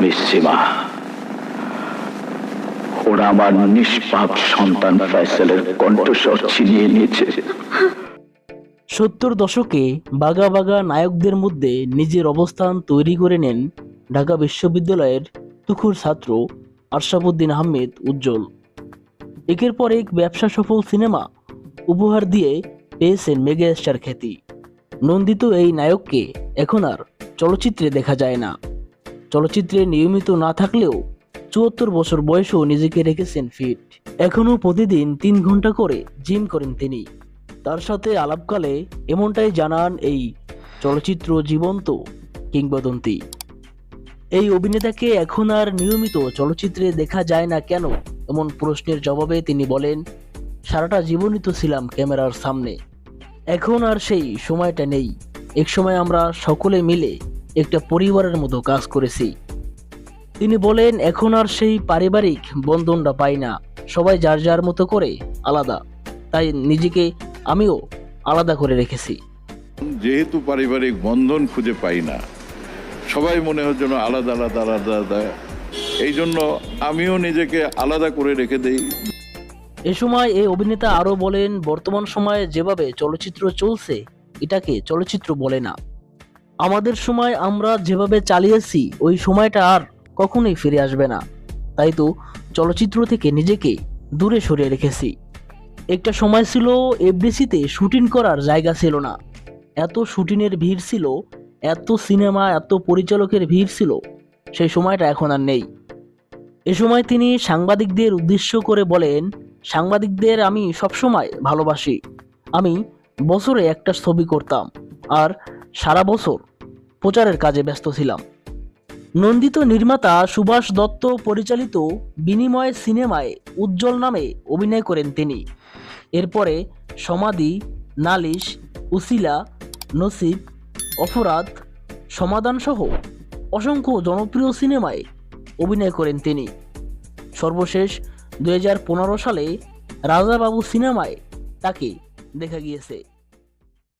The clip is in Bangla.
মিস সীমা ওরা আমার নিষ্পাপ সন্তান ফয়সালের কণ্ঠস্বর ছিনিয়ে নিয়েছে। সত্তর দশকে বাগা বাগা নায়কদের মধ্যে নিজের অবস্থান তৈরি করে নেন ঢাকা বিশ্ববিদ্যালয়ের তুখুর ছাত্র আরশাবুদ্দিন আহমেদ উজ্জ্বল। একের পর এক ব্যবসা সফল সিনেমা উপহার দিয়ে পেয়েছেন মেগা স্টার খ্যাতি। নন্দিত এই নায়ককে এখন আর চলচ্চিত্রে দেখা যায় না। চলচ্চিত্রে নিয়মিত না থাকলেও চুয়াত্তর বছর বয়সেও নিজেকে রেখেছেন ফিট। এখনও প্রতিদিন তিন ঘণ্টা করে জিম করেন তিনি। তার সাথে আলাপকালে এমনটাই জানান এই চলচ্চিত্র জীবন্ত কিংবদন্তি। এই অভিনেতাকে এখন আর নিয়মিত চলচ্চিত্রে দেখা যায় না কেন? এমন প্রশ্নের জবাবে তিনি বলেন, সারাটা জীবনই তো ছিলাম ক্যামেরার সামনে। এখন আর সেই সময়টা নেই। এক সময় আমরা সকলে মিলে একটা পরিবারের মতো কাজ করেছি। তিনি বলেন এখন আর সেই পারিবারিক বন্ধনটা পাই না। সবাই যার যার মতো করে আলাদা। তাই নিজেকে আমিও আলাদা করে রেখেছি। যেহেতু পারিবারিক বন্ধন খুঁজে পাই না সবাই মনে হয় যেন আলাদা আলাদা আলাদা আলাদা। এই জন্য আমিও নিজেকে আলাদা করে রেখে দেই। এ সময় এই অভিনেতা আরও বলেন বর্তমান সময়ে যেভাবে চলচ্চিত্র চলছে এটাকে চলচ্চিত্র বলে না। আমাদের সময় আমরা যেভাবে চালিয়েছি, ওই সময়টা আর কখনোই ফিরে আসবে না। তাই তো চলচ্চিত্র থেকে নিজেকে দূরে সরিয়ে রেখেছি। একটা সময় ছিল এফডিসিতে শুটিং করার জায়গা ছিল না। এত শুটিংয়ের ভিড় ছিল, এত সিনেমা, এত পরিচালকের ভিড় ছিল সেই সময়টা এখন আর নেই। এ সময় তিনি সাংবাদিকদের উদ্দেশ্য করে বলেন, সাংবাদিকদের আমি সবসময় ভালোবাসি। আমি বছরে একটা ছবি করতাম। আর সারা বছর প্রচারের কাজে ব্যস্ত ছিলাম। নন্দিত নির্মাতা সুভাষ দত্ত পরিচালিত বিনিময় সিনেমায় উজ্জ্বল নামে অভিনয় করেন তিনি। এরপরে সমাধি, নালিশ, উসিলা, নসিব, অপরাধ সমাধান সহ অসংখ্য জনপ্রিয় সিনেমায় অভিনয় করেন তিনি। সর্বশেষ দু হাজার পনেরো সালে রাজাবাবু সিনেমায় তাকে দেখা গিয়েছে।